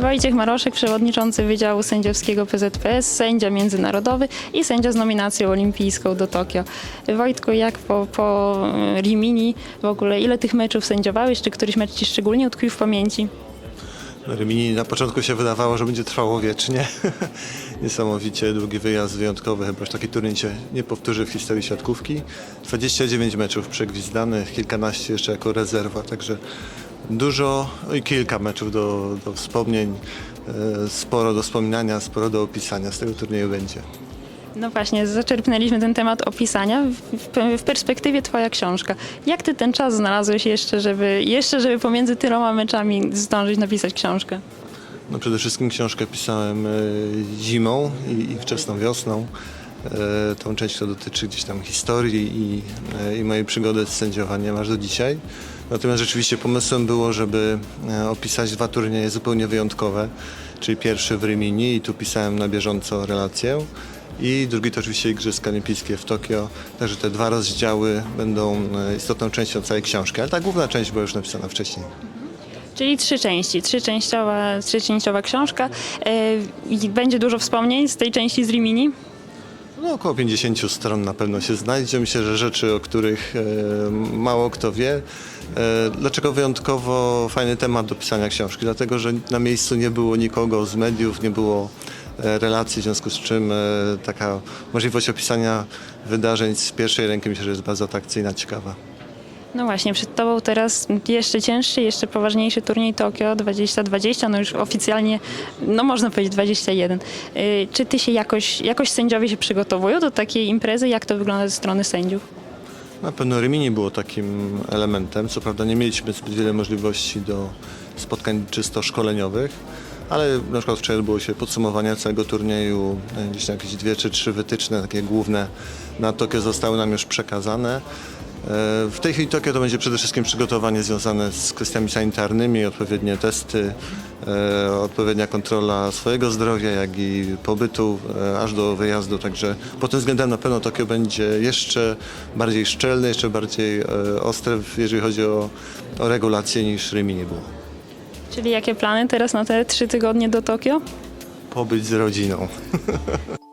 Wojciech Maroszek, przewodniczący Wydziału Sędziowskiego PZPS, sędzia międzynarodowy i sędzia z nominacją olimpijską do Tokio. Wojtku, jak po, po Rimini w ogóle, ile tych meczów sędziowałeś? Czy któryś mecz Ci szczególnie utkwił w pamięci? Rimini na początku się wydawało, że będzie trwało wiecznie. Niesamowicie długi wyjazd, wyjątkowy, chyba już taki turniej się nie powtórzy w historii siatkówki. 29 meczów przegwizdanych, kilkanaście jeszcze jako rezerwa, także dużo i kilka meczów do, do wspomnień, e, sporo do wspominania, sporo do opisania z tego turnieju będzie. No właśnie, zaczerpnęliśmy ten temat opisania. W, w, w perspektywie Twoja książka. Jak Ty ten czas znalazłeś jeszcze, żeby, jeszcze, żeby pomiędzy tyloma meczami zdążyć napisać książkę? No przede wszystkim książkę pisałem e, zimą i, i wczesną wiosną. E, tą część, która dotyczy gdzieś tam historii i, e, i mojej przygody z sędziowaniem aż do dzisiaj. Natomiast rzeczywiście pomysłem było, żeby e, opisać dwa turnieje zupełnie wyjątkowe, czyli pierwszy w Rimini i tu pisałem na bieżąco relację i drugi to oczywiście Igrzyska Olimpijskie w Tokio. Także te dwa rozdziały będą istotną częścią całej książki, ale ta główna część była już napisana wcześniej. Czyli trzy części, trzyczęściowa, trzyczęściowa książka. Będzie dużo wspomnień z tej części z Rimini. No, około 50 stron na pewno się znajdzie. Myślę, że rzeczy, o których e, mało kto wie. E, dlaczego wyjątkowo fajny temat do pisania książki? Dlatego, że na miejscu nie było nikogo z mediów, nie było e, relacji, w związku z czym taka możliwość opisania wydarzeń z pierwszej ręki myślę, że jest bardzo atrakcyjna, ciekawa. No właśnie, przed Tobą teraz jeszcze cięższy, jeszcze poważniejszy turniej Tokio 2020, no już oficjalnie, no można powiedzieć 21. Y, Czy Ty się jakoś, jakoś sędziowie się przygotowują do takiej imprezy? Jak to wygląda ze strony sędziów? Na pewno Rimini było takim elementem. Co prawda nie mieliśmy zbyt wiele możliwości do spotkań czysto szkoleniowych, ale na przykład wczoraj odbyło się podsumowanie całego turnieju, e, gdzieś jakieś dwie czy trzy wytyczne, takie główne na Tokio zostały nam już przekazane. E, W tej chwili Tokio to będzie przede wszystkim przygotowanie związane z kwestiami sanitarnymi, odpowiednie testy, e, odpowiednia kontrola swojego zdrowia, jak i pobytu e, aż do wyjazdu. Także pod tym względem na pewno Tokio będzie jeszcze bardziej szczelne, jeszcze bardziej ostre, jeżeli chodzi o, o regulacje niż Rimini było. Czyli jakie plany teraz na te trzy tygodnie do Tokio? Pobyć z rodziną.